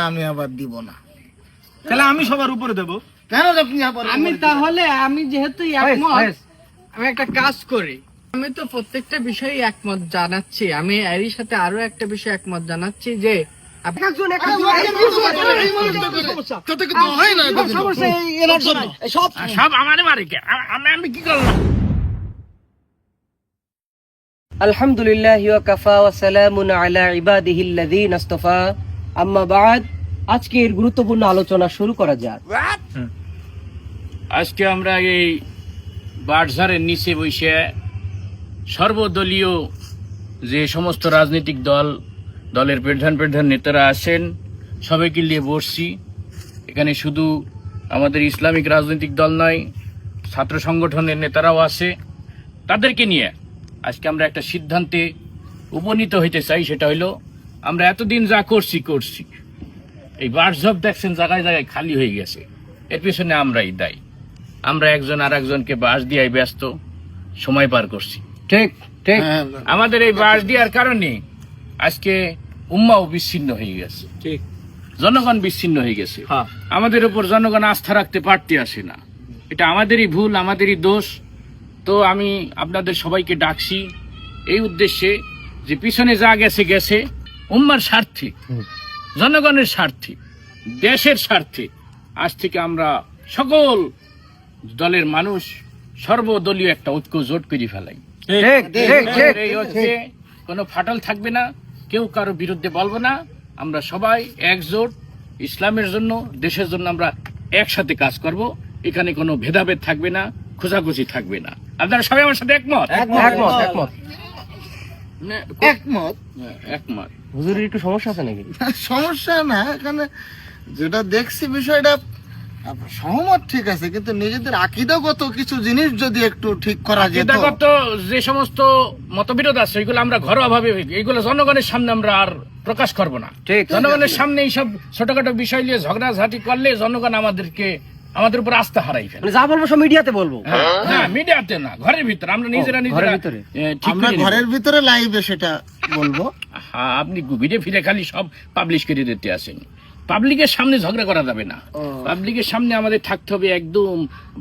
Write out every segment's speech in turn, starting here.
আমি আবার দিব না। তাহলে আমি সবার উপরে দেবো। কেন আপনি আবার আমি তাহলে আমি যেহেতু একমত আমি একটা কাজ করি। আমি তো প্রত্যেকটা বিষয়ে একমত জানাচ্ছি। আমি এরই সাথে আরও একটা বিষয় একমত জানাচ্ছি যে আপনি একজন এক তাতে কিন্তু হয় না এতদিন। সমস্যা এই এনার জন্য এই সব সব আমারে মারে কে? আ- আমি আমি কি করলাম? আলহামদুলিল্লাহ আম্মা বাদ আজকের গুরুত্বপূর্ণ আলোচনা শুরু করা যাক। আজকে আমরা এই বাটঝাড়ের নিচে বসে সর্বদলীয় যে সমস্ত রাজনৈতিক দল দলের প্রধান প্রধান নেতারা আছেন সবাইকে নিয়ে বসছি। এখানে শুধু আমাদের ইসলামিক রাজনৈতিক দল নয় ছাত্র সংগঠনের নেতারাও আছে। তাদেরকে নিয়ে আজকে আমরা একটা সিদ্ধান্তে উপনীত হইতে চাই সেটা হইল আমরা এতদিন যা করছি করছি। এই বাসঝপ দেখছেন জায়গায় জায়গায় খালি হয়ে গেছে। এর পিছনে আমরাই দায়ী। আমরা একজন আর একজনকে বাস দিয়ে ব্যস্ত সময় পার করছি। ঠিক ঠিক। হ্যাঁ, আমাদের এই বাস দেওয়ার কারণে আজকে উম্মাও বিচ্ছিন্ন হয়ে গেছে। ঠিক। জনগণ বিচ্ছিন্ন হয়ে গেছে। হ্যাঁ। আমাদের উপর জনগণ আস্থা রাখতে পারতে আসে না। এটা আমাদেরই ভুল আমাদেরই দোষ। তো আমি আপনাদের সবাইকে ডাকছি এই উদ্দেশ্যে যে পিছনে যা গেছে গেছে। উম্মার স্বার্থে জনগণের স্বার্থে দেশের স্বার্থে। আজ থেকে আমরা সকল দলের মানুষ সর্বদলীয় একটা ঐক্য জোট করে ফেলাই। কোনো ফাটল থাকবে না কেউ কারও বিরুদ্ধে বলব না। আমরা সবাই একজোট ইসলামের জন্য দেশের জন্য আমরা একসাথে কাজ করব। এখানে কোনো ভেদাভেদ থাকবে না খোঁজাখুঁজি থাকবে না। আপনারা সবাই আমার সাথে একমত? একমত একমত একমত। একমত। হুজুরের একটু সমস্যা আছে নাকি? সমস্যা না এখানে যেটা দেখছি বিষয়টা সহমত ঠিক আছে কিন্তু নিজেদের আকিদাগত কিছু জিনিস যদি একটু ঠিক করা যেত। আকিদাগত যে সমস্ত মতবিরোধ আছে এগুলো আমরা ঘরোয়া ভাবে এগুলো জনগণের সামনে আমরা আর প্রকাশ করব না। ঠিক জনগণের সামনে এইসব ছোটখাটো বিষয় নিয়ে ঝগড়াঝাটি করলে জনগণ আমাদেরকে আমাদের উপর আস্থা হারাই ফেলে। মানে যা বলব সব মিডিয়াতে বলব। হ্যাঁ মিডিয়াতে না ঘরের ভিতরে। আমরা নিজেরা নিজেরা ঘরের ভিতরে? আমরা ঘরের ভিতরে লাইভে সেটা বলব। আপনি ঘুরে ফিরে খালি সব পাবলিশ করে দিতে আসেন। পাবলিকের সামনে ঝগড়া করা যাবে না। পাবলিকের সামনে আমাদের থাকতে হবে একদম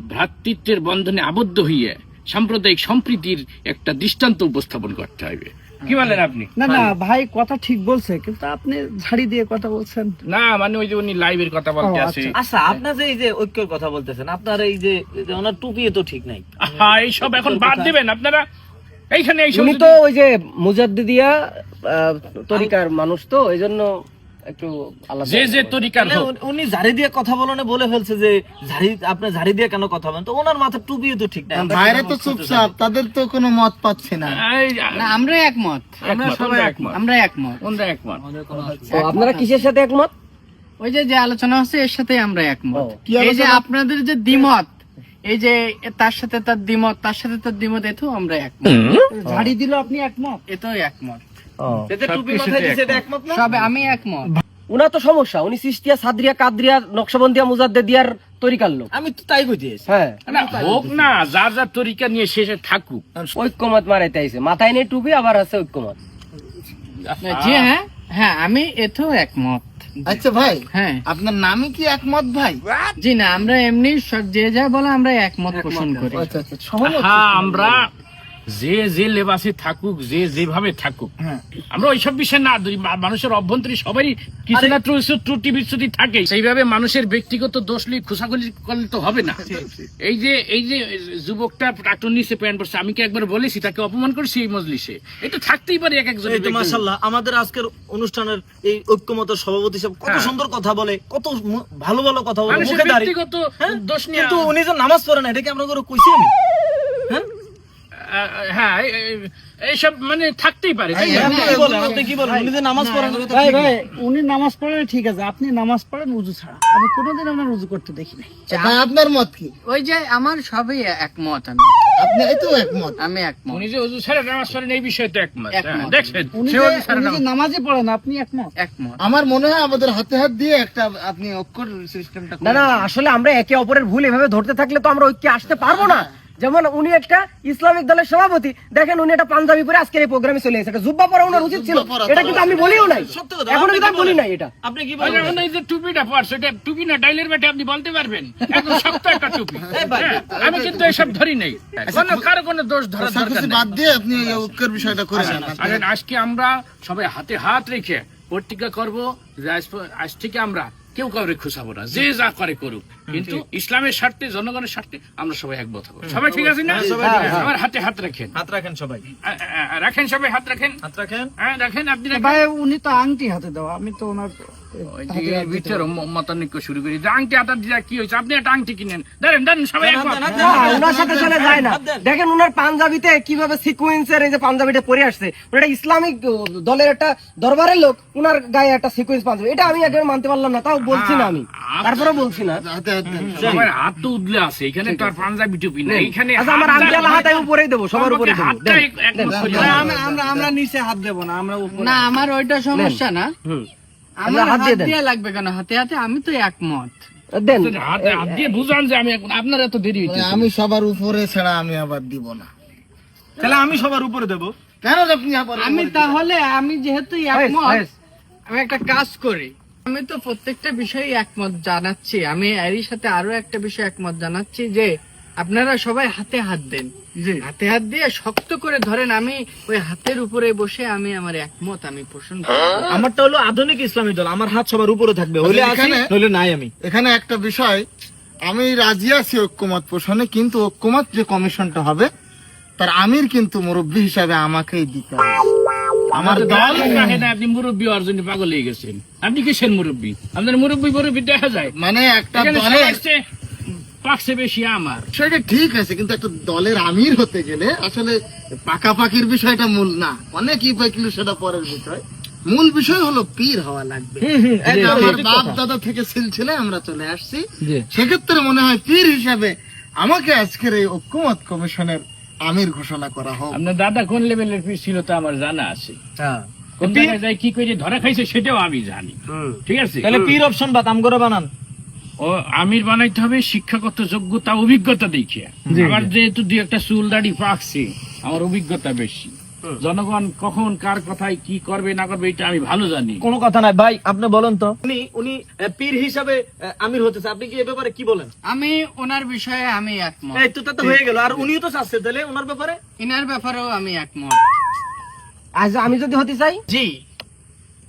ভ্রাতৃত্বের বন্ধনে আবদ্ধ হইয়ে সাম্প্রদায়িক সম্প্রীতির একটা দৃষ্টান্ত উপস্থাপন করতে হবে। কি বলেন আপনি? না না ভাই কথা ঠিক বলছে কিন্তু আপনি ঝাড়ি দিয়ে কথা বলছেন। না মানে ওই যে উনি লাইভের কথা বলতে আছে আচ্ছা। আপনার যে এই যে ঐক্যের কথা বলতেছেন আপনার এই যে এই যে ওনার টুপি তো ঠিক নাই। হ্যাঁ এইসব এখন বাদ দিবেন। আপনারা এইখানে উনি তো ওই যে মুজাদ্দিদিয়া তরিকার মানুষ তো এই জন্য একটু যে যে তরিকার উনি- উনি ঝাড়ি দিয়ে কথা বলনে বলে ফেলছে যে ঝাড়ি আপনি ঝাড়ি দিয়ে কেন কথা বলেন? তো ওনার মাথার টুপিও তো ঠিক নাই বাইরে তো চুপচাপ তাদের তো কোনো মত পাচ্ছে না। আমরা একমত। আমরা একমত, সবাই একমত। একমত। আমরা একমত। আমরা একমত আপনারা কিসের সাথে একমত? ওই যে যে আলোচনা হচ্ছে এর সাথে আমরা একমত। এই যে আপনাদের যে দ্বিমত এই যে তার সাথে তার দ্বিমত তার সাথে তার দ্বিমত এতো আমরা একমত। ঝাড়ি দিল আপনি একমত? এতো একমত। এতে সবে আমি একমত। উনার তো সমস্যা উনি সিস্তিয়া সাদরিয়া কাদরিয়া নকশবন্দিয়া মুজাদ্দে দিয়ার তরিকার লোক। আমি তো তাই কইতেছি হ্যাঁ। হোক না যার যার তরিকা নিয়ে শেষে থাকুক। ঐক্যমত মারাইতে আইছে। মাথায় নেই টুপি আবার আছে ঐক্যমত। জি হ্যাঁ। হ্যাঁ আমি এতেও একমত। আচ্ছা ভাই হ্যাঁ। আপনার নামই কি একমত ভাই? জি না আমরা এমনি সব- যে যা বলে আমরা একমত পোষণ করি। আচ্ছা আচ্ছা হ্যাঁ আমরা যে যে লেবাসে থাকুক যে যেভাবে থাকুক। হ্যাঁ। আমরা ওইসব বিষয় না ধরি। মানুষের অভ্যন্তরে সবারই কিছু না ত্রুটি- বিচ্যুতি থাকে। সেইভাবে মানুষের ব্যক্তিগত দোষ নিয়ে খোসাখুলি করলে তো হবে না। এই যে এই যে যুবকটা ট্রাক্টর নিচে প্যান্ট পড়ছে আমি কি একবার বলেছি তাকে অপমান করছি এই মজলিসে? এটা থাকতেই পারে এক একজন তো মাশাআল্লাহ আমাদের আজকের অনুষ্ঠানের এই ঐক্যমত সভাপতি সব কত হ্যাঁ। সুন্দর কথা বলে কত ভালো ভালো কথা বলে ব্যক্তিগত হ্যাঁ? দোষ নিয়ে কিন্তু উনি যে নামাজ পড়ে না এটা কি আমরা করে কইছি আমি হ্যাঁ? হ্যাঁ এইসব মানে থাকতেই পারে বলেন? উনি নামাজ পড়েন ভাই ভাই উনি নামাজ পড়েন ঠিক আছে। আপনি নামাজ পড়েন উজু ছাড়া আমি কোনোদিন আপনার উজু করতে দেখি নাই আপনার মত কি? ওই যে আমার সবই একমত আমি। আপনি এই তো একমত। আমি একমত। উনি যে অজু ছাড়া নামাজ পড়েন এই বিষয়ে তো একমত। হ্যাঁ, উনি যে আপনি একমত? একমত। আমার মনে হয় আমাদের হাতে হাত দিয়ে একটা আপনি অক্ষর সিস্টেমটা না না আসলে আমরা একে অপরের ভুল এভাবে ধরতে থাকলে তো আমরা ঐক্যে আসতে পারব না। যেমন উনি একটা ইসলামিক দলের সভাপতি দেখেন উনি একটা পাঞ্জাবি পরে আজকের এই প্রোগ্রামে চলে এসেছে জুব্বা পরা ওনার উচিত ছিল এটা কিন্তু আমি বলিও নাই এখনও কিন্তু আমি বলি নাই এটা আপনি কি বলেন এই যে টুপিটা পরছো এটা টুপি না ডাইলের বেটে আপনি বলতে পারবেন একদম শক্ত একটা টুপি হ্যাঁ, আমি কিন্তু এসব ধরি নাই কোনো কারও কোনো দোষ ধরা দরকার নেই বাদ দিয়ে আপনি এই ঐক্যের বিষয়টা করে আজকে আমরা সবাই হাতে হাত রেখে প্রতিজ্ঞা করব আজ থেকে আমরা কেউ কাউরে খুশাবো না যে যা করে করুক। কিন্তু ইসলামের স্বার্থে জনগণের স্বার্থে আমরা সবাই একমত হব। সবাই ঠিক আছে না? আমার হাতে হাত রাখেন। হাত রাখেন সবাই। রাখেন সবাই হাত রাখেন। হাত রাখেন। হ্যাঁ রাখেন আপনি ভাই উনি তো আংটি হাতে দেওয়া আমি তো ওনার ওই যে বিচার শুরু করি। আংটি হাতার দিয়া কি হয়েছে? আপনি একটা আংটি কিনেন। ধরেন ধরেন সবাই ওনার সাথে চলে যায় না। দেখেন ওনার পাঞ্জাবিতে কীভাবে সিকুয়েন্সের এই যে পাঞ্জাবিটা পরে আসছে। ওটা ইসলামিক দলের একটা দরবারের লোক ওনার গায়ে একটা সিকুয়েন্স পাঞ্জাবি। এটা আমি একবার মানতে পারলাম না তাও বলছি না আমি। তারপরে বলছি না। হাত সবার হাত তো উদলে আছে এখানে তো আর পাঞ্জাবি টুপি না এখানে আচ্ছা আমার হাত হাত আমি উপরেই দেবো সবার উপরে দেবো। আমরা নিচে হাত দেবো না আমরা না আমার ওইটা সমস্যা না। আমার হাত হাত দিয়ে লাগবে কেন? হাতে হাতে আমি তো একমত। দেন। হাত হাত দিয়ে বুঝান যে আমি আপনার এত দেরি হইছে আমি সবার উপরে ছাড়া আমি আবার দিব না। তাহলে আমি সবার উপরে দেবো। কেন আপনি আমি তাহলে আমি যেহেতু একমত আমি একটা কাজ করি। আমি তো প্রত্যেকটা বিষয়ে একমত জানাচ্ছি। আমি এরই সাথে আরও একটা বিষয় একমত জানাচ্ছি যে আপনারা সবাই হাতে হাত দেন। হাতে হাত দিয়ে শক্ত করে ধরেন আমি ওই হাতের উপরে বসে আমি আমার একমত আমি পোষণ আমারটা হলো আধুনিক ইসলামী দল। আমার হাত সবার উপরে থাকবে। হইলে আছি এখানে- নইলে নাই আমি। এখানে একটা বিষয় আমি রাজি আছি ঐক্যমত পোষণে কিন্তু ঐক্যমত যে কমিশনটা হবে তার আমির কিন্তু মুরব্বী হিসাবে আমাকেই দিতে হবে। আমার দল আপনি মুরব্বী অর্জনে পাগল হয়ে গেছেন। আপনি কিসের মুরব্বী? আপনার মুরব্বী মুরব্বী দেখা যায়। মানে একটা দলের বেশি আমার। সেটা ঠিক আছে কিন্তু একটা দলের আমির হতে গেলে আসলে পাকাপাকির বিষয়টা মূল না। অনেকই সেটা পরের বিষয়। মূল বিষয় হলো পীর হওয়া লাগবে। আমার বাপ দাদা থেকে আমরা চলে আসছি। সেক্ষেত্রে মনে হয় পীর হিসাবে আমাকে আজকের এই ঐক্যমত কমিশনের আমির ঘোষণা করা হোক। আপনার দাদা কোন লেভেলের পিস ছিল তো আমার জানা আছে। কোন জায়গায় কি করে ধরা খাইছে সেটাও আমি জানি। ঠিক আছে? তাহলে পীর অপশন বাদ করে বানান। ও আমির বানাইতে হবে শিক্ষাগত যোগ্যতা অভিজ্ঞতা দেখিয়ে। আমার যেহেতু দুই একটা চুল দাড়ি পাকছে আমার অভিজ্ঞতা বেশি। জনগণ কখন কার কথায় কি করবে না করবে এটা আমি ভালো জানি। কোনো কথা নাই। ভাই আপনি বলেন তো। উনি উনি পীর হিসাবে আমির হতেছে আপনি কি এ ব্যাপারে কি বলেন? আমি ওনার বিষয়ে আমি একমত। এই তো তা তো হয়ে গেল। আর উনিও তো চাচ্ছে তাহলে ওনার ব্যাপারে? ইনার ব্যাপারেও আমি একমত। আজ আমি যদি হতে চাই? জি।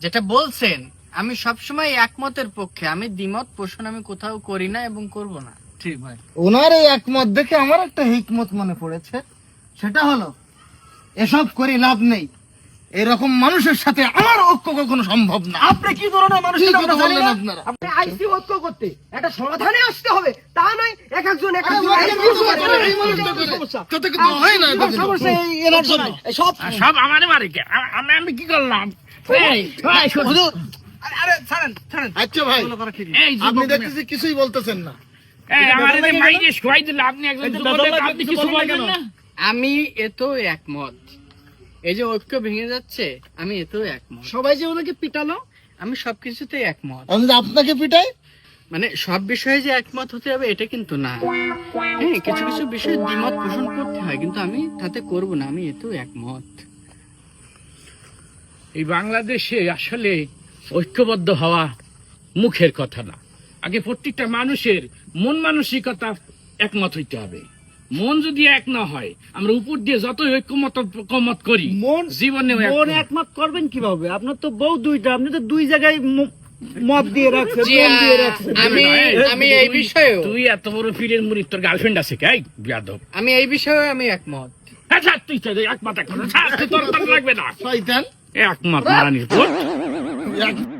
যেটা বলছেন আমি সবসময় একমতের পক্ষে। আমি দ্বিমত পোষণ আমি কোথাও করি না এবং করব না। ঠিক ভাই। ওনার এই একমত দেখে আমার একটা হিকমত মনে পড়েছে। সেটা হলো এসব করে লাভ নেই। এরকম মানুষের সাথে আমার ঐক্য কখনো সম্ভব না। আপনি কি ধরনের মানুষ কি কথা বললেন আপনারা? আপনি আইসি ঐক্য করতে। একটা সমাধানে আসতে হবে। তা নয় এক একজন এক একজন মানুষটা করে। হয় না সমস্যা সব সব আমারে মারে কে? আমি আমি কি করলাম। আরে ছাড়েন ছাড়েন। আচ্ছা ভাই আপনি দেখতেছি কিছুই বলতেছেন না। এই, আমার এই মাইরে শোয়াই দিলে আপনি একজন এই যে যুবক, বেদনা আপনি কিছু কিছু বলবেন না? আমি এতেও একমত। এই যে ঐক্য ভেঙে যাচ্ছে আমি এতেও একমত। সবাই যে ওনাকে পিটালো আমি সবকিছুতেই একমত। আপনাকে পিটাই? মানে সব বিষয়ে যে একমত হতে হবে এটা কিন্তু না। হ্যাঁ কিছু কিছু বিষয়ে দ্বিমত পোষণ করতে হয় কিন্তু আমি তাতে করব না আমি এতেও একমত। এই বাংলাদেশে আসলে ঐক্যবদ্ধ হওয়া মুখের কথা না। আগে প্রত্যেকটা মানুষের মন মানসিকতা একমত হইতে হবে। মন যদি এক না হয় আমরা উপর দিয়ে যতই ঐক্যমত কমত করি মন জীবনে মন একমত করবেন কীভাবে? আপনার তো বউ দুইটা আপনি তো দুই জায়গায় মত দিয়ে রাখছেন মন দিয়ে রাখছেন। আমি আমি এই বিষয়েও তুই এত বড় পীরের মুড়ি তোর গার্লফ্রেন্ড আছে কে? বিয়াদব। আমি এই বিষয়েও আমি একমত। আচ্ছা তুই একমত একমত ছাড়, তুই তোর তোর লাগবে না। শয়তান। একমত মারানির nhanh